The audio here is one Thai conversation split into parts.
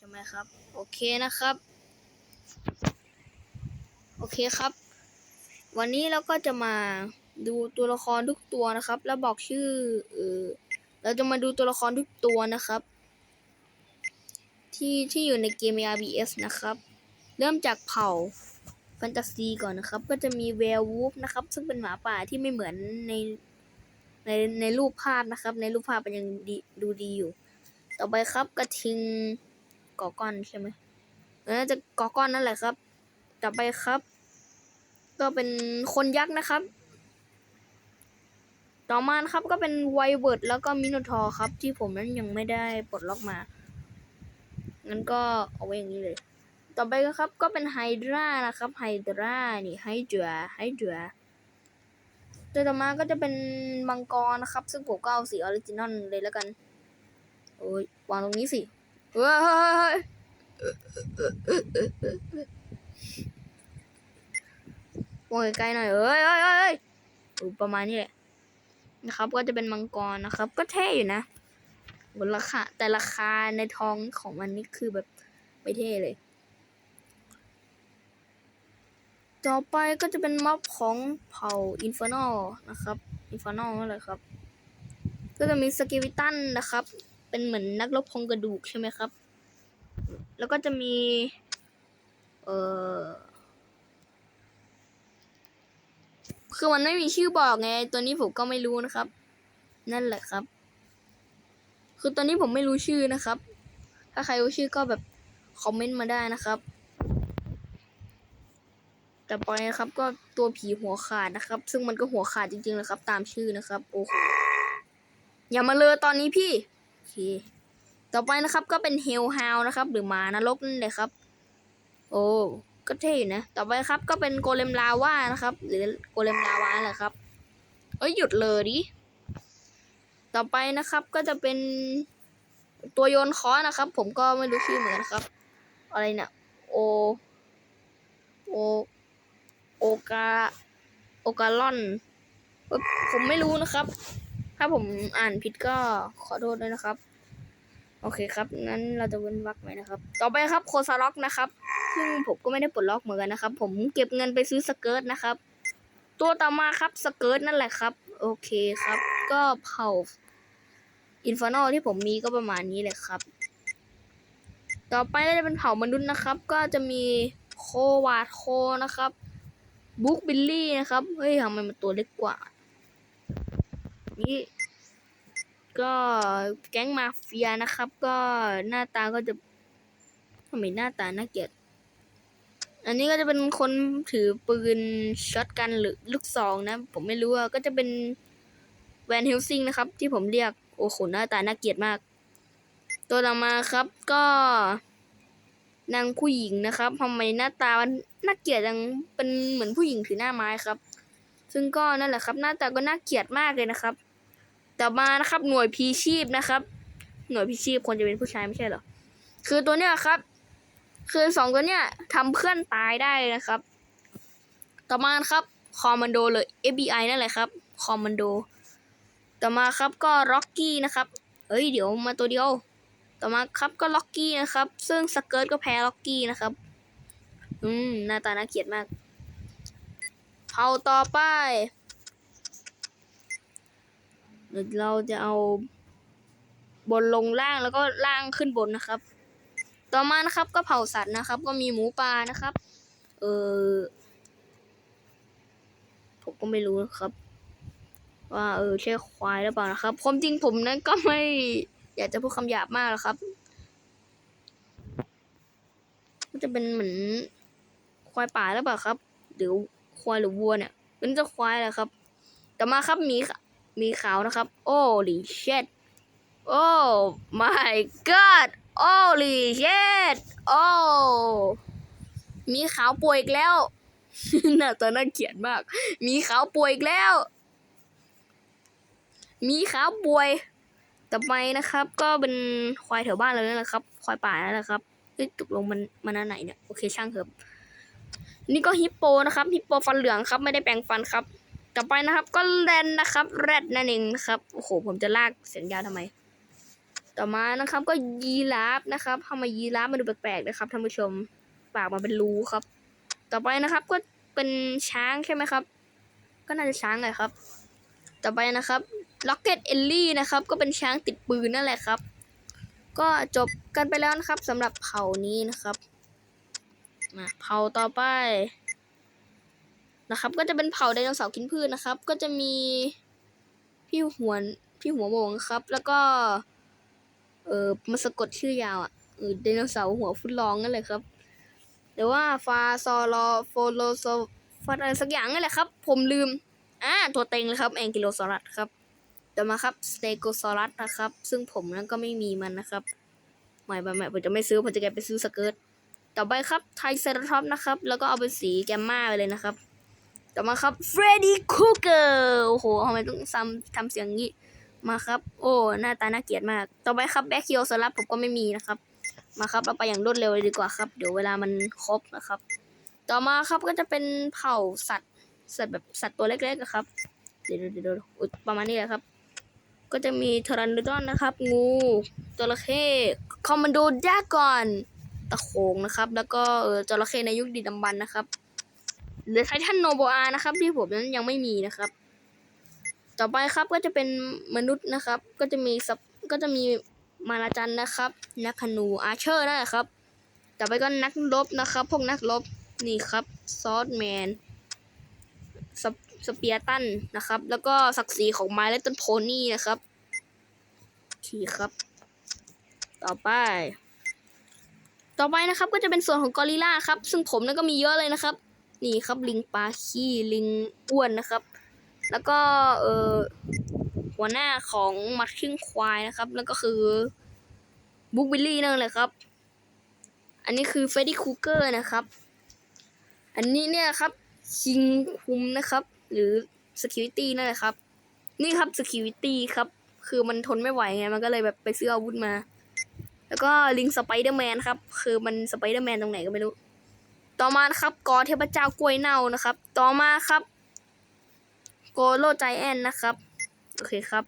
ใช่ไหมครับ โอเคนะครับ โอเคครับ วันนี้เราก็จะมาดูตัวละครทุกตัวนะครับ แล้วบอกชื่อเออเราจะมาดูตัวละครทุกตัวนะครับ ที่ที่อยู่ในเกม RBS นะครับ เริ่มจากเผ่าแฟนตาซีก่อนนะครับ ก็จะมีแวร์วูฟนะครับ ซึ่งเป็นหมาป่าที่ไม่เหมือนในในในรูปภาพนะครับ ในรูปภาพมันยังดีดูดีอยู่ ต่อไปครับกระทิง กอก้อนใช่ไหมน่าจะกอก้อนนั่นแหละครับ ต่อไปครับ ก็เป็นคนยักษ์นะครับ ต่อมาครับก็เป็นไวเวิร์ดแล้วก็มิโนทอร์ครับ ที่ผมนั้นยังไม่ได้ปลดล็อกมางั้นก็เอาไว้อย่างนี้เลย ต่อไปก็ครับก็เป็นไฮดรานะครับไฮดรานี่ไฮเดือไฮดือตัวต่อมาก็จะเป็นมังกรนะครับ ซึ่งผมก็เอาสีออริจินอลเลยแล้วกัน โอ้ยวางตรงนี้สิ เฮ้ยเฮ้ยเฮ้ยวงไกลๆหน่อยเอ้ยเอ้ยเอ้ยเอ้ยประมาณนี้แหละนะครับ ก็จะเป็นมังกรนะครับ ก็เท่อยู่นะราคาแต่ราคาในทองของมันนี่คือแบบไม่เท่เลย ต่อไปก็จะเป็นม็อบของเผ่าอินฟ r นอลนะครับอินฟ r นอลนั่นแหละครับ ก็จะมีสกิวิตันนะครับ เป็นเหมือนนักรบโครงกระดูกใช่ไหมครับ แล้วก็จะมี เออคือมันไม่มีชื่อบอกไง ตัวนี้ผมก็ไม่รู้นะครับ นั่นแหละครับ คือตอนนี้ผมไม่รู้ชื่อนะครับ ถ้าใครรู้ชื่อก็แบบคอมเมนต์มาได้นะครับแต่ไปนะครับก็ตัวผีหัวขาดนะครับ ซึ่งมันก็หัวขาดจริงๆนะครับ ตามชื่อนะครับ โอ้โหอย่ามาเลยตอนนี้พี่ เค ต่อไปนะครับก็เป็นเฮลฮาวนะครับ หรือหมานรกนั่นแหละครับ โอ้ก็เท่อยู่นะ ต่อไปครับก็เป็นโกเลมลาวานะครับ หรือโกเลมลาวานั่แหละครับ เอ้ยหยุดเลยดิ ต่อไปนะครับก็จะเป็นตัวโยนคอนะครับ ผมก็ไม่รู้ชื่อเหมือนกันครับ อะไรเนี่ยโอ โอ โอกา โอกาลอน ผมไม่รู้นะครับ ถ้าผมอ่านผิดก็ขอโทษด้วยนะครับ โอเคครับ งั้นเราจะเว้นวรรคไว้นะครับ ต่อไปครับโคซาล็อกนะครับ ซึ่งผมก็ไม่ได้ปลดล็อกเหมือนกันนะครับ ผมเก็บเงินไปซื้อสเกิร์ตนะครับ ตัวต่อมาครับสเกิร์ตนั่นแหละครับ โอเคครับ ก็เผาอินฟ r นอลที่ผมมีก็ประมาณนี้เลยครับ ต่อไปก็จะเป็นเผ่ามนุษย์นะครับ ก็จะมีโควาดโคนะครับบุ๊กบิลลี่นะครับ เฮ้ยทำไมมันตัวเล็กกว่า นี่ก็แก๊งมาเฟียนะครับ ก็หน้าตาก็จะทำไมหน้าตาน่าเกลียด อันนี้ก็จะเป็นคนถือปืนช็อตกันหรือลูกซองนะ ผมไม่รู้อะก็จะเป็นแวนเฮลซิงนะครับ ที่ผมเรียกโอ้โหหน้าตาน่าเกลียดมาก ตัวต่อมาครับก็ นางผู้หญิงนะครับทำไมหน้าตามันน่าเกลียดจังเป็นเหมือนผู้หญิงถือหน้าไม้ครับ ซึ่งก็นั่นแหละครับ หน้าตาก็น่าเกลียดมากเลยนะครับ ต่อมานะครับ หน่วยพีชีพนะครับ หน่วยพีชีพควรจะเป็นผู้ชายไม่ใช่เหรอคือตัวเนี้ยครับ คือสองตัวเนี้ยทำเพื่อนตายได้นะครับ ต่อมาครับคอมมานโดเลย FBI นั่นแหละครับคอมมานโด ต่อมาครับก็ล็อกกี้นะครับเอ้ยเดี๋ยวมาตัวเดียว ต่อมาครับก็ล็อกกี้นะครับ ซึ่งสเกิร์ตก็แพ้ล็อกกี้นะครับ อืมหน้าตาน่าเกลียดมากเผาต่อไป เดี๋ยวเราจะเอาบนลงล่างแล้วก็ล่างขึ้นบนนะครับ ต่อมานะครับก็เผาสัตว์นะครับ ก็มีหมูปลานะครับ เออผมก็ไม่รู้นะครับ ว่าเออใช่ควายหรือเปล่านะครับความจริงผมนั้นก็ไม่อยากจะพูดคำหยาบมากหรอกครับก็จะเป็นเหมือนควายป่าหรือเปล่าครับ หรือควายหรือวัวเนี่ยเป็นเจ้าควายแหละครับ ต่อมาครับหมี มีขาวนะครับ โอ้ลีเชดโอ้ my god โอ้ลีเชดโอ้มีขาวป่วยอีกแล้วหน้าตาน่าเกลียดมาก มีขาวป่วยอีกแล้ว มีขาวป่วยต่อไปนะครับ ก็เป็นควายแถวบ้านเราเนี่ยแหละครับ ควายป่านั่นแหละครับเอ้ยตกลงมันมันอันไหนเนี่ย โอเคช่างเถอะนี่ก็ฮิปโปนะครับ ฮิปโปฟันเหลืองครับ ไม่ได้แปรงฟันครับ ต่อไปนะครับ ก็แรดนะครับ แรดนั่นเองนะครับโอ้โหผมจะลากเสียงยาวทำไม ต่อมานะครับ ก็ยีราฟนะครับทำไมยีราฟมันดูแปลกๆนะครับท่านผู้ชมปากมันเป็นรูครับ ต่อไปนะครับก็เป็นช้างใช่ไหมครับ ก็น่าจะช้างแหละครับ ต่อไปนะครับล็อกเก็ตเอลลี่นะครับ ก็เป็นช้างติดปืนนั่นแหละครับ ก็จบกันไปแล้วนะครับสำหรับเผ่านี้นะครับมาเผ่าต่อไป นะครับ ก็จะเป็นเผ่าไดโนเสาร์กินพืชนะครับ ก็จะมีพี่หวนพี่หัวโมงครับ แล้วก็ เออมาสะกดชื่อยาวอะเออไดโนเสาร์หัวฟุตลองนั่นแหละครับหรือว่าฟาซอลอโฟโลโซฟัดอะไรสักอย่างนั่นแหละครับ ผมลืมอ่าตัวเต็งเลยครับแองกิโลซอรัสครับต่อมาครับสเตโกซอรัสนะครับ ซึ่งผมนั้นก็ไม่มีมันนะครับไม่ไม่ไม่ผมจะไม่ซื้อผมจะแกไปซื้อสเกิร์ตต่อไปครับไทเซอราทอปนะครับ แล้วก็เอาเป็นสีแกมมาไปเลยนะครับ ต่อมาครับเฟรดดี้คูเกอร์โอ้โหทำไมต้องซ้ำทำเสียงงี้มาครับ โอ้หน้าตาน่าเกลียดมาก ต่อไปครับแบ็คคิโอซอรัสผมก็ไม่มีนะครับ มาครับเราไปอย่างรวดเร็วเลยดีกว่าครับ เดี๋ยวเวลามันครบนะครับ ต่อมาครับก็จะเป็นเผ่าสัตว์สัตว์แบบสัตว์ตัวเล็กๆอะครับ เดี๋ยวเดี๋ยวประมาณนี้แหละครับ ก็จะมีทรันดอนนะครับ งูจระเข้คอมมานโดดากอนตะโขงนะครับ แล้วก็เออจระเข้ในยุคดีดำบรรพ์นะครับ หลือไททันโนโบอานะครับ ที่ผมนั้นยังไม่มีนะครับ ต่อไปครับก็จะเป็นมนุษย์นะครับ ก็จะมีสับก็จะมีมาราจันนะครับ นักธนูอาเชอร์นั่นแหละครับ ต่อไปก็นักรบนะครับ พวกนักรบนี่ครับซอสแมนสเปสเปียร์ตันนะครับ แล้วก็ศักดิ์ศรีของไม้และต้นโพนี่นะครับขี่ครับ ต่อไป ต่อไปนะครับก็จะเป็นส่วนของกอริลลาครับ ซึ่งผมนั้นก็มีเยอะเลยนะครับ นี่ครับลิงปลาขี้ลิงอ้วนนะครับ แล้วก็เออหัวหน้าของมัดครึ่งควายนะครับ แล้วก็คือบุ๊กบิลลี่นั่นแหละครับ อันนี้คือเฟรดดี้คูเกอร์นะครับ อันนี้เนี่ยครับคิงคุมนะครับ หรือ security นั่นแหละครับ นี่ครับ security ครับ คือมันทนไม่ไหวไง มันก็เลยแบบไปซื้ออาวุธมา แล้วก็ลิงสไปเดอร์แมนครับ คือมันสไปเดอร์แมนตรงไหนก็ไม่รู้ ต่อมานะครับกอเทพเจ้ากล้วยเน่านะครับ ต่อมาครับ โกโลใจแอนนะครับ โอเคครับ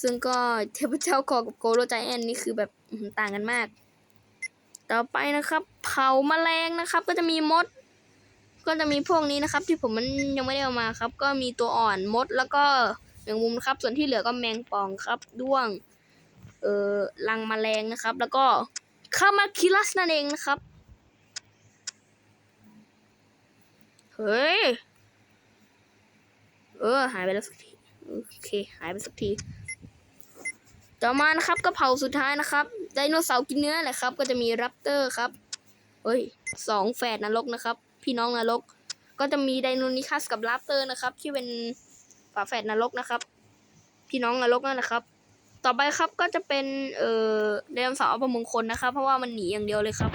ซึ่งก็เทพเจ้ากอกับโกโลใจแอนนี่คือแบบต่างกันมาก ต่อไปนะครับ เผาแมลงนะครับ ก็จะมีมด ก็จะมีพวกนี้นะครับ ที่ผมมันยังไม่ได้เอามาครับ ก็มีตัวอ่อนมดแล้วก็แมงมุมครับ ส่วนที่เหลือก็แมงป่องครับด้วง เอ่อรังแมลงนะครับ แล้วก็คามาคิลัสนั่นเองนะครับ เฮ้ย เออ หายไปแล้วสักที โอเค หายไปสักที ต่อมานะครับก็เผาสุดท้ายนะครับ ไดโนเสาร์กินเนื้อแหละครับ ก็จะมีแรปเตอร์ครับ เฮ้ยสองแฝดนรกนะครับ พี่น้องนรก ก็จะมีไดโนนิคัสกับแรปเตอร์นะครับ ที่เป็นฝาแฝดนรกนะครับ พี่น้องนรกนั่นแหละครับ ต่อไปครับก็จะเป็น เอ่อไดโนเสาร์อัปมงคลนะครับ เพราะว่ามันหนีอย่างเดียวเลยครับ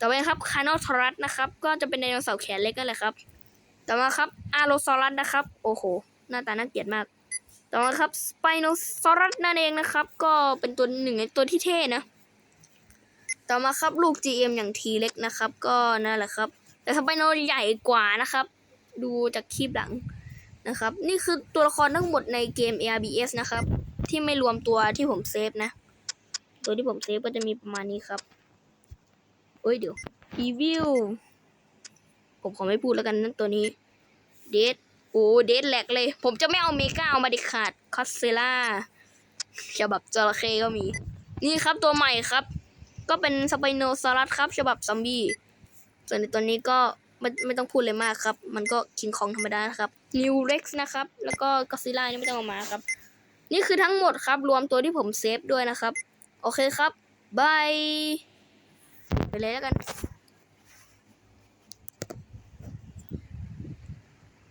ต่อไปครับคานอทรัสนะครับ ก็จะเป็นไดโนเสาร์แขนเล็กนั่นแหละครับ ต่อมาครับอาโลซอรัสนะครับ โอ้โห หน้าตาน่าเกลียดมาก ต่อมาครับสไปโนซอรัสนั่นเองนะครับ ก็เป็นตัวหนึ่งในตัวที่เท่นะ ต่อมาครับลูก GM อย่างทีเล็กนะครับ ก็นั่นแหละครับ แต่สไปโนใหญ่กว่านะครับ ดูจากคลิปหลังนะครับ นี่คือตัวละครทั้งหมดในเกม ARBS นะครับ ที่ไม่รวมตัวที่ผมเซฟนะ ตัวที่ผมเซฟก็จะมีประมาณนี้ครับ เอ้ยเดี๋ยวรีวิวผมขอไม่พูดแล้วกันนั่นตัวนี้เดดโอ้เดดแหลกเลย ผมจะไม่เอาเมกาเอามาดิขาดคอสเซล่าฉบับจระเข้ก็มี นี่ครับตัวใหม่ครับ ก็เป็นสไปโนซอรัสครับ ฉบับซอมบี้ส่วนในตัวนี้ก็ไม่ไม่ต้องพูดเลยมากครับ มันก็คิงคองธรรมดานะครับนิวเร็กซ์นะครับ แล้วก็ก็ซิล่านี่ไม่ต้องเอามาครับ นี่คือทั้งหมดครับ รวมตัวที่ผมเซฟด้วยนะครับ โอเคครับบาย Böyle กัน